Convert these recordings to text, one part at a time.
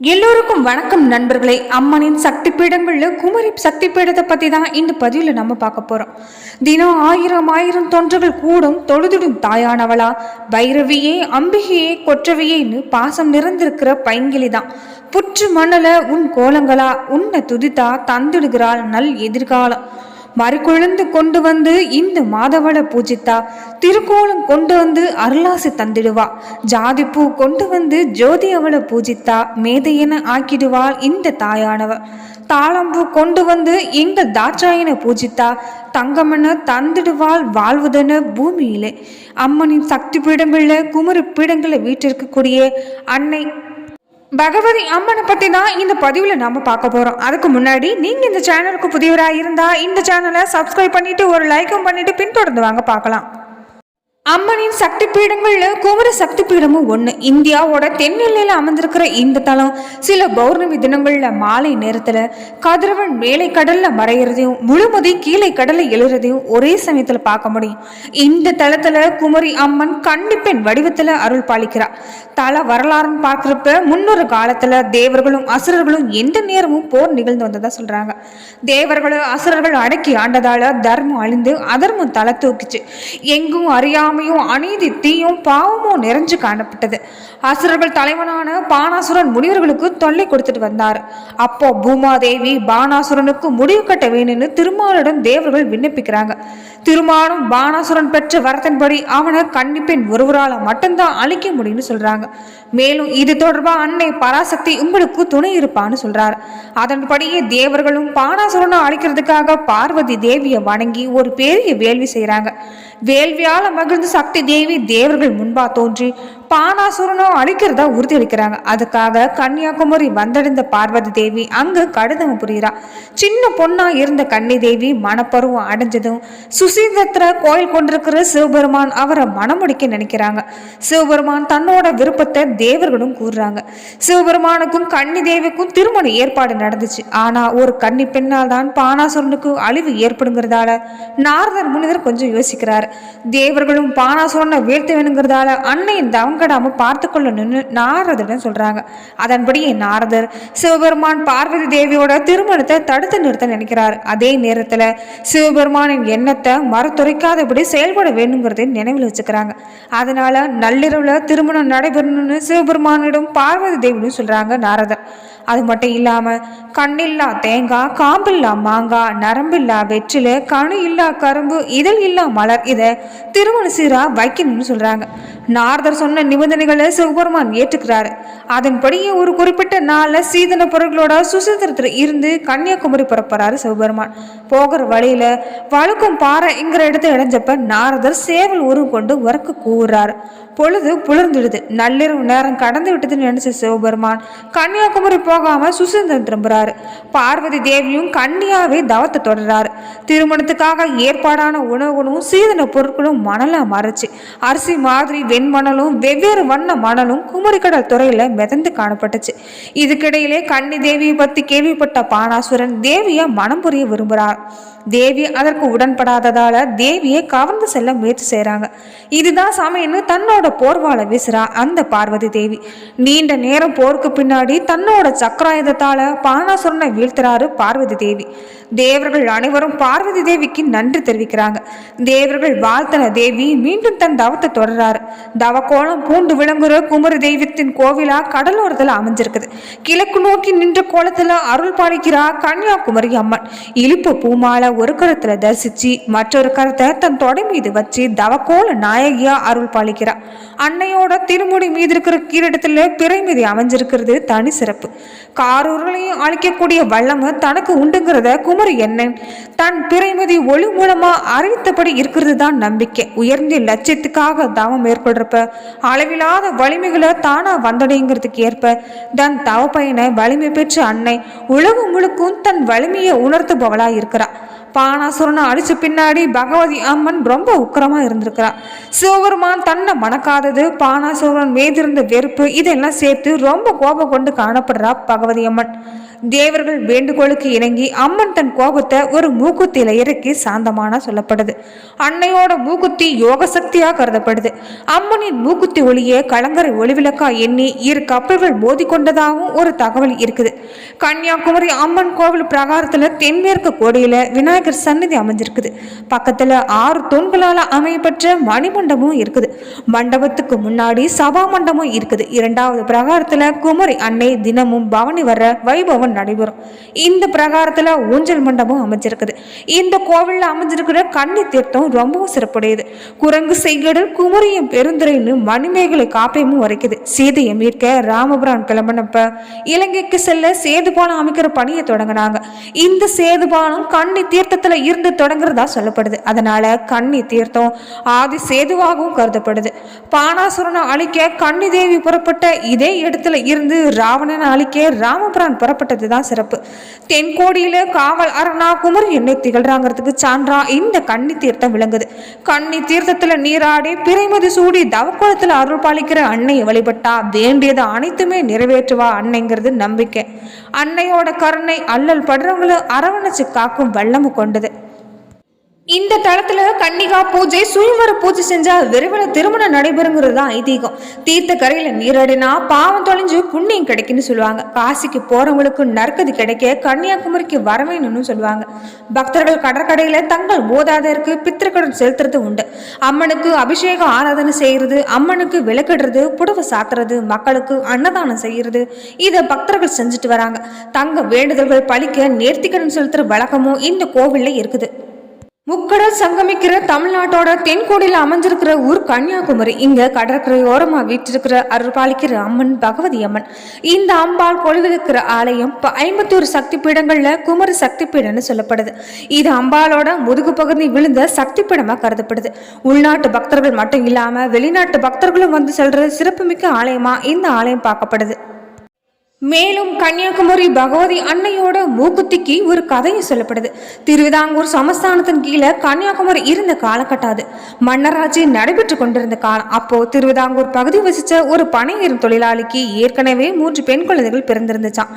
எல்லோருக்கும் வணக்கம் நண்பர்களே. அம்மனின் சக்தி பீடங்களில் குமரி சக்தி பீடத்தை பற்றி தான் இந்த பதிவில் நம்ம பார்க்க போகிறோம் தினம் ஆயிரம் ஆயிரம் தொன்றுகள் கூடும் தொழுதிடும் தாயானவளா. பைரவியே அம்பிகையே கொற்றவையேன்னு பாசம் நிறைந்திருக்கிற பைங்கிலி தான் புற்று மணல உன் கோலங்களா உன்னை துதித்தா தந்திடுகிறாள் நல் எதிர்காலம். மறுகுழந்து கொண்டு வந்து இந்த மாதவளை பூஜித்தா. திருக்கோலம் கொண்டு வந்து அருளாசி தந்திடுவா. ஜாதிப்பூ கொண்டு வந்து ஜோதி அவளை பூஜித்தா மேதையென ஆக்கிடுவாள் இந்த தாயானவ. தாளம்பூ கொண்டு வந்து எங்கள் தாட்சாயனை பூஜித்தா. தங்கமென தந்திடுவாள் வாழ்வதென பூமியிலே. அம்மனின் சக்தி பீடங்களில் குமரி பீடங்களில் வீட்டிற்கக்கூடிய அன்னை பகவதி அம்மனை பற்றி தான் இந்த பதிவில் நாம் பார்க்க போகிறோம் அதுக்கு முன்னாடி நீங்கள் இந்த சேனலுக்கு புதியவராக இருந்தால் இந்த சேனலை சப்ஸ்கிரைப் பண்ணிவிட்டு ஒரு லைக்கும் பண்ணிவிட்டு பின்தொடர்ந்து வாங்க பார்க்கலாம். அம்மனின் சக்தி பீடங்கள்ல குமர சக்தி பீடமும் ஒன்று இந்தியாவோட தென்னிலையில் அமர்ந்திருக்கிற இந்த தளம் சில பௌர்ணமி தினங்கள்ல மாலை நேரத்துல கதிரவன் மேலை கடல்ல மறையிறதையும் முழுமதி கீழே கடலில் எழுறதையும் ஒரே சமயத்துல பார்க்க முடியும். இந்த தலத்துல குமரி அம்மன் கண்டிப்பெண் வடிவத்துல அருள் பாலிக்கிறார். தல வரலாறுன்னு பார்க்குறப்ப முன்னொரு காலத்துல தேவர்களும் அசுரர்களும் எந்த நேரமும் போர் நிகழ்ந்து வந்ததா சொல்றாங்க. தேவர்களும் அசுரர்கள் அடக்கி ஆண்டதால தர்மம் அழிந்து அதர்மம் தலை தூக்குச்சு. எங்கும் அறியாமையும் அநீதி தீயும் பாவமும் நிறைஞ்சு காணப்பட்டது. அசுரர்கள் தலைவனான பானாசுரன் முனிவர்களுக்கு தொல்லை கொடுத்துட்டு வந்தார். அப்போ பூமாதேவி பானாசுரனுக்கு முடிவு கட்ட வேணும்னு திருமாலிடம் தேவர்கள் விண்ணப்பிக்கிறாங்க. திருமாலும் பானாசுரன் பெற்ற வரத்தின்படி அவனை கண்டிப்பெண் ஒருவரால் மட்டும்தான் அழிக்க முடியும்னு சொல்றாங்க. மேலும் இது தொடர்பா அன்னை பராசக்தி உங்களுக்கு துணை இருப்பான்னு சொல்றார். அதன்படியே தேவர்களும் பானாசுரனை அழிக்கிறதுக்காக பார்வதி தேவியை வணங்கி ஒரு பெரிய வேள்வி செய்கிறாங்க வேள்வியால் மகிழ்ந்து சக்தி தேவி தேவர்கள் முன்பா தோன்றி பானாசுரனோ அழிக்கிறதா உறுதி அளிக்கிறாங்க. அதுக்காக கன்னியாகுமரி வந்தடைந்த பார்வதி தேவி அங்கு கடிதம் புரியுறா சின்ன பொண்ணா இருந்த கன்னி தேவி மனப்பருவம் அடைஞ்சதும் சுசீந்திரத்துல கோயில் கொண்டிருக்கிற சிவபெருமான் அவரை மணமுடிக்க நினைக்கிறாங்க. சிவபெருமான் தன்னோட விருப்பத்தை தேவர்களும் கூறுறாங்க. சிவபெருமானுக்கும் கன்னி தேவிக்கும் திருமண ஏற்பாடு நடந்துச்சு. ஆனா ஒரு கன்னி பெண்ணால் தான் பானாசுரனுக்கு அழிவு ஏற்படுங்கிறதால நாரதர் முனிவர் கொஞ்சம் யோசிக்கிறார். தேவர்களும் பானாசுரனை வீழ்த்த வேணுங்கிறதால அன்னையின் தவங்கடாம பார்த்து கொள்ளணும்னு நாரதரிடம் சொல்கிறாங்க அதன்படியே நாரதர் சிவபெருமான் பார்வதி தேவியோட திருமணத்தை தடுத்து நிறுத்த நினைக்கிறார். அதே நேரத்தில் சிவபெருமானின் எண்ணத்தை மறுத்துரைக்காதபடி செயல்பட வேணுங்கிறதை நினைவில் வச்சுக்கிறாங்க. அதனால் நள்ளிரவில் திருமணம் நடைபெறணும்னு சிவபெருமானிடம் பார்வதி தேவியும் சொல்கிறாங்க நாரதர். அது மட்டும் இல்லாமல் கண்ணில்லா தேங்காய் காம்பில்லா மாங்காய் நரம்பில்லா வெற்றிலை கணு இல்லா கரும்பு இதழ் இல்லா மலர் இதை திருமண சீராக வைக்கணும்னு சொல்கிறாங்க நார்தர் சொன்ன நிபந்தனைகளை சிவபெருமான் ஏற்றுக்கிறாரு. அதன்படியே ஒரு குறிப்பிட்ட நாளில் சீதன பொருட்களோட சுசீந்திரத்தில் இருந்து கன்னியாகுமரி புறப்படுறாரு சிவபெருமான். போகிற வழியில வழுக்கும் பாறைங்கிற இடத்தை இடைஞ்சப்ப நாரதர் சேவல் உருவம் கொண்டு உறக்க கூறுறாரு பொழுது புலர்ந்துடுது. நள்ளிரவு நேரம் கடந்து விட்டதுன்னு நினைச்ச சிவபெருமான் கன்னியாகுமரி போகாம சுசீந்திரம் திரும்புறாரு. பார்வதி தேவியும் கன்னியாவே தவத்தை தொடர்றாரு. திருமணத்துக்காக ஏற்பாடான உணவுகளும் சீதன பொருட்களும் மணலா மறைச்சு அரிசி மாதிரி வெண்மணலும் வெவ்வேறு வண்ண மணலும் குமரிக்கடல் துறையில மிதந்து காணப்பட்டுச்சு. இதுக்கிடையிலே கன்னி தேவியை பத்தி கேள்விப்பட்ட பானாசுரன் தேவியை மனம் புரிய விரும்புகிறார் தேவி அதற்கு உடன்படாததால தேவியை கவர்ந்து செல்ல முயற்சி செய்றாங்க. இதுதான் சமயம்னு தன்னோட போர்வாளை வீசுறா அந்த பார்வதி தேவி. நீண்ட நேரம் போருக்கு பின்னாடி தன்னோட சக்கராயுதத்தால பானாசுரனை வீழ்த்துறாரு பார்வதி தேவி. தேவர்கள் அனைவரும் பார்வதி தேவிக்கு நன்றி தெரிவிக்கிறாங்க. தேவர்கள் வாழ்த்தன தேவி மீண்டும் தன் தவத்தை தொடர்றாரு. தவக்கோலம் பூண்டு விளங்குற குமர தெய்வத்தின் கோவிலா கடலோரத்துல அமைஞ்சிருக்குது. கிழக்கு நோக்கி நின்ற கோலத்துல அருள் பாலிக்கிறா கன்னியாகுமரி அம்மன். இழுப்பு பூமாலை ஒரு கரத்துல தரிசிச்சு மற்றொரு கரத்தை தன் தொடை மீது வச்சு தவக்கோல நாயகியா அருள் பாலிக்கிறா. அன்னையோட திருமுடி மீது இருக்கிற கீரிடத்துல பிறை மீது அமைஞ்சிருக்கிறது தனி சிறப்பு. காரூர்களையும் அழிக்கக்கூடிய வல்லம தனக்கு உண்டுங்கிறத குமரி என்னன் தன் பிறைமதி ஒளி மூலமா அறிவித்தபடி இருக்கிறது தான் நம்பிக்கை. உயர்ந்த லட்சியத்துக்காக தாமம் பண்ணுறப்ப அளவில்லாத வலிமைகளை தானா வந்தடைங்கிறதுக்கு ஏற்ப தன் தவ பையனை வலிமை பெற்ற அன்னை உலகம் முழுக்கும் தன் வலிமையை உணர்த்துபவளாக இருக்கிறா பானாசுரனை அடிச்ச பின்னாடி பகவதி அம்மன் ரொம்ப உக்கரமாக இருந்திருக்கிறா. சிவபெருமான் தன்னை மணக்காதது பானாசுரன் மீதிருந்த வெறுப்பு இதெல்லாம் சேர்த்து ரொம்ப கோபம் கொண்டு காணப்படுறா பகவதி அம்மன். தேவர்கள் வேண்டுகோளுக்கு இணங்கி அம்மன் தன் கோபத்தை ஒரு மூக்குத்தியில இறக்கி சாந்தமான சொல்லப்படுது. அன்னையோட மூக்குத்தி யோக சக்தியாக கருதப்படுது. அம்மனின் மூக்குத்தி ஒளியே கலங்கரை ஒளிவிளக்கா எண்ணி இரு கப்பல்கள் மோதி கொண்டதாகவும் ஒரு தகவல் இருக்குது. கன்னியாகுமரி அம்மன் கோவில் பிரகாரத்தில் தென்மேற்கு கோடியில் விநாயகர் சன்னதி அமைஞ்சிருக்குது. பக்கத்தில் ஆறு தூண்களால் அமையப்பட்ட மணிமண்டபமும் இருக்குது. மண்டபத்துக்கு முன்னாடி சபா மண்டபம் இருக்குது. இரண்டாவது பிரகாரத்தில் குமரி அன்னை தினமும் பவனி வர வைபவம் நடைபெறும். இந்த பிரகாரத்தில் ஊஞ்சல் மண்டபம் அமைஞ்சிருக்குது. இந்த கோவிலில் அமைஞ்சிருக்கிற கன்னி தீர்த்தம் ரொம்பவும் சிறப்புடையது. குரங்கு செய்கடல் குமரியும் பெருந்துரைன்னு மணிமேகலை காப்பியமும் வரைக்குது சீதையை மீட்க ராமபுரான் கிளம்பினப்ப இலங்கைக்கு செல்ல சேது சேதுபானம் அமைக்கிற பணியை தொடங்கினாங்க. இந்த சேதுபானம் கன்னி தீர்த்தத்துல இருந்து தொடங்குறதா சொல்லப்படுது. அதனால கன்னி தீர்த்தம் ஆதி சேதுவாகவும் கருதப்படுது. பானாசுரனை அழிக்க கண்ணி தேவி புறப்பட்ட இதே இடத்துல இருந்து ராவணனை அழிக்க ராமபுரான் புறப்பட்டது தான் சிறப்பு தென்கோடியில காவல் அரணா குமர் என்னை திகழ்றாங்கிறதுக்கு சான்றா இந்த கன்னி தீர்த்தம் விளங்குது. கன்னி தீர்த்தத்துல நீராடி பிறைமதி சூடி தவக்குளத்துல அருள் பாலிக்கிற அன்னையை வழிபட்டா வேண்டியது அனைத்துமே நிறைவேற்றுவா அன்னைங்கிறது நம்பிக்கை. அன்னையோட கருணை அல்லல் படுறவங்களை அரவணைச்சு காக்கும் வல்லமும் கொண்டது. இந்த தளத்துல கன்னிகா பூஜை சுயம்பர பூஜை செஞ்சா விரைவில் திருமணம் நடைபெறுங்கிறது தான் ஐதீகம். தீர்த்த கரையில நீராடினா பாவம் தொலைஞ்சு புண்ணியம் கிடைக்குன்னு சொல்லுவாங்க. காசிக்கு போறவங்களுக்கு நற்கதி கிடைக்க கன்னியாகுமரிக்கு வரவேணும்னு சொல்லுவாங்க. பக்தர்கள் கடற்கடையில தங்கள் மூதாதையருக்கு பித்திருக்கடன் செலுத்துறது உண்டு. அம்மனுக்கு அபிஷேக ஆராதனை செய்யறது அம்மனுக்கு விளக்கிடுறது புடவை சாத்துறது மக்களுக்கு அன்னதானம் செய்யறது இதை பக்தர்கள் செஞ்சுட்டு வராங்க. தங்க வேண்டுதல்கள் பழிக்க நேர்த்திக்கடன் செலுத்துற வழக்கமும் இந்த கோவில்ல இருக்குது. முக்கடல் சங்கமிக்கிற தமிழ்நாட்டோட தென்கோடியில் அமைஞ்சிருக்கிற ஊர் கன்னியாகுமரி. இங்க கடற்கரையோரமா வீற்றிருக்கிற அருள்பாலிக்கிற அம்மன் பகவதி அம்மன். இந்த அம்பாள் கொழுவிருக்கிற ஆலயம் ப- ஐம்பத்தோரு சக்தி பீடங்கள்ல குமரி சக்தி பீடம்னு சொல்லப்படுது. இது அம்பாளோட முதுகு பகுதி விழுந்த சக்தி பீடமா கருதப்படுது. உள்நாட்டு பக்தர்கள் மட்டும் இல்லாம வெளிநாட்டு பக்தர்களும் வந்து செல்ற சிறப்புமிக்க ஆலயமா இந்த ஆலயம் பார்க்கப்படுது. மேலும் கன்னியாகுமரி பகவதி அன்னையோட மூக்குத்திக்கு ஒரு கதையும் சொல்லப்படுது. திருவிதாங்கூர் சமஸ்தானத்தின் கீழே கன்னியாகுமரி இருந்த காலகட்டம் அது மன்னராட்சி நடைபெற்று கொண்டிருந்த காலம். அப்போ திருவிதாங்கூர் பகுதி வசிச்ச ஒரு பனையேறும் தொழிலாளிக்கு ஏற்கனவே மூன்று பெண் குழந்தைகள் பிறந்திருந்துச்சான்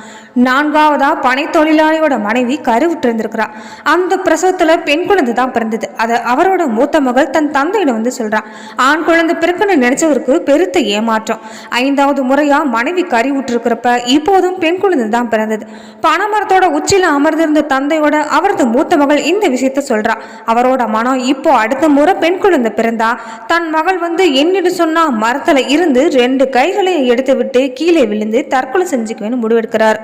நான்காவதா பனை தொழிலாளியோட மனைவி கருவுற்றிருந்திருக்கிறா. அந்த பிரசவத்துல பெண் குழந்தை தான் பிறந்தது. அதை அவரோட மூத்த மகள் தன் தந்தையிடம் வந்து சொல்றான் ஆண் குழந்தை பிறக்குன்னு நினைச்சவருக்கு பெருத்த ஏமாற்றம். ஐந்தாவது முறையா மனைவி கறி விட்டுருக்கிறப்ப இப்போதும் பெண் குழந்தை தான் பிறந்தது. பனைமரத்தோட உச்சியில் அமர்ந்திருந்த தந்தையோட அவரது மூத்த மகள் இந்த விஷயத்த சொல்றா. அவரோட மனம் இப்போ அடுத்த முறை பெண் குழந்தை பிறந்தா தன் மகள் வந்து என்னிட்டு சொன்னா மரத்துல இருந்து ரெண்டு கைகளையும் எடுத்து விட்டு கீழே விழுந்து தற்கொலை செஞ்சுக்குவேன்னு முடிவெடுக்கிறார்.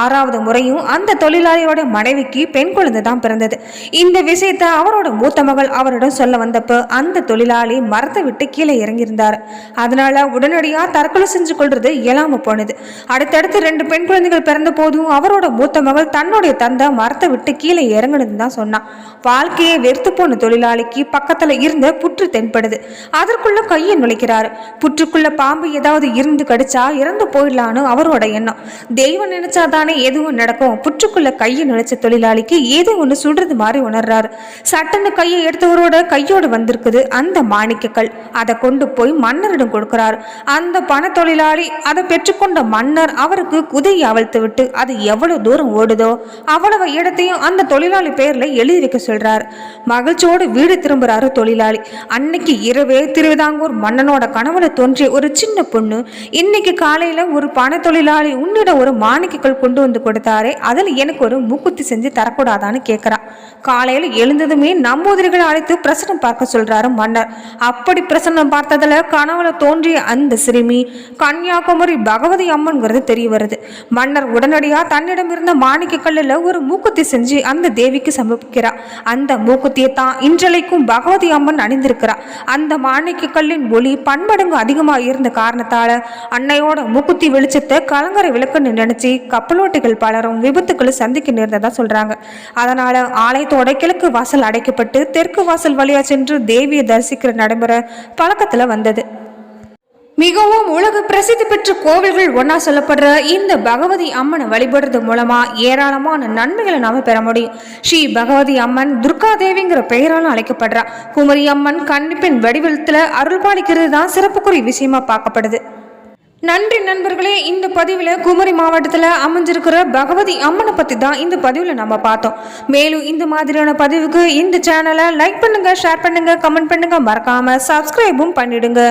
ஆறாவது முறையும் அந்த தொழிலாளியோட மனைவிக்கு பெண் குழந்தை தான் பிறந்தது. இந்த விஷயத்த அவரோட மூத்த மகள் அவரிடம் சொல்ல வந்தப்ப அந்த தொழிலாளி மரத்தை விட்டு கீழே இறங்கியிருந்தார். அதனால உடனடியா தற்கொலை செஞ்சு கொள்றது இயலாம போனது. அடுத்தடுத்து ரெண்டு பெண் குழந்தைகள் பிறந்த போதும் அவரோட மூத்த மகள் தன்னுடைய தந்தை மரத்தை விட்டு கீழே இறங்குனது தான் சொன்னான். வாழ்க்கையை வெறுத்து போன தொழிலாளிக்கு பக்கத்துல இருந்த புற்று தென்படுது. அதற்குள்ள கையை நுழைக்கிறாரு. புற்றுக்குள்ள பாம்பு ஏதாவது இருந்து கடிச்சா இறந்து போயிடலான்னு அவரோட எண்ணம். தெய்வம் நினைச்சாதானே எதுவும் நடக்கும். புற்றுக்குள்ள கையை நுழைச்ச தொழிலாளிக்கு ஏதோ ஒன்று சுடுறது மாதிரி உணர்றாரு. சட்டன்னு கையை எடுத்தவரோட கையோடு வந்திருக்குது அந்த மாணிக்கக்கல். அதை கொண்டு போய் மன்னரிடம் கொடுக்கிறாரு. அந்த பண தொழிலாளி அதை பெற்றுக்கொண்ட மன்னர் அவர் அவருக்கு குதிரை அவிழ்த்து விட்டு அது எவ்வளவு தூரம் ஓடுதோ அவ்வளவு இடத்தையும் அந்த தொழிலாளி பேர்ல எழுதி வைக்க சொல்றார். மகிழ்ச்சியோடு வீடு திரும்புறாரு தொழிலாளி. அன்னைக்கு இரவே திருவிதாங்கூர் மன்னனோட கனவுல தோன்றிய ஒரு சின்ன பொண்ணு இன்னைக்கு காலையில ஒரு பண தொழிலாளி உன்னிட ஒரு மாணிக்கக்கல் கொண்டு வந்து கொடுத்தாரே அதில் எனக்கு ஒரு மூக்குத்தி செஞ்சு தரக்கூடாதான்னு கேட்குறா காலையில எழுந்ததுமே நம்பூதிரிகளை அழைத்து பிரசனம் பார்க்க சொல்றாரு மன்னர். அப்படி பிரசனம் பார்த்ததுல கனவுல தோன்றிய அந்த சிறுமி கன்னியாகுமரி பகவதி அம்மன்கிறது தெரியும்? வருது. மன்னர் உடனடியாக தன்னிடம் இருந்த மாணிக்க கல்லில் ஒரு மூக்குத்தி செஞ்சு அந்த தேவிக்கு சமர்ப்பிக்கிறார். அந்த மூக்குத்தியை தான் இன்றளைக்கும் பகவதி அம்மன் அணிந்திருக்கிறார் அந்த மாணிக்க கல்லின் ஒளி பன்மடங்கு அதிகமாக இருந்த காரணத்தால் அன்னையோட மூக்குத்தி வெளிச்சத்தை கலங்கரை விளக்குன்னு நினைச்சு கப்பலோட்டிகள் பலரும் விபத்துக்களை சந்திக்க நேர்ந்ததா சொல்றாங்க. அதனால ஆலயத்தோட கிழக்கு வாசல் அடைக்கப்பட்டு தெற்கு வாசல் வழியா சென்று தேவியை தரிசிக்கிற நடைமுறை பழக்கத்துல வந்தது. மிகவும் உலக பிரசித்தி பெற்ற கோவில்கள் ஒன்றா சொல்லப்படுற இந்த பகவதி அம்மனை வழிபடுறது மூலமா ஏராளமான நன்மைகளை நாம பெற முடியும். ஸ்ரீ பகவதி அம்மன் துர்கா தேவிங்கிற பெயராலும் அழைக்கப்படுறா. குமரி அம்மன் கண்ணிப்பின் வடிவத்தில் அருள் பாலிக்கிறது தான் சிறப்புக்குரிய விஷயமா பார்க்கப்படுது. நன்றி நண்பர்களே இந்த பதிவில் குமரி மாவட்டத்தில் அமைஞ்சிருக்கிற பகவதி அம்மனை பற்றி தான் இந்த பதிவில் நம்ம பார்த்தோம். மேலும் இந்த மாதிரியான பதிவுக்கு இந்த சேனலை லைக் பண்ணுங்கள் ஷேர் பண்ணுங்கள் கமெண்ட் பண்ணுங்கள் மறக்காமல் சப்ஸ்கிரைபும் பண்ணிடுங்க.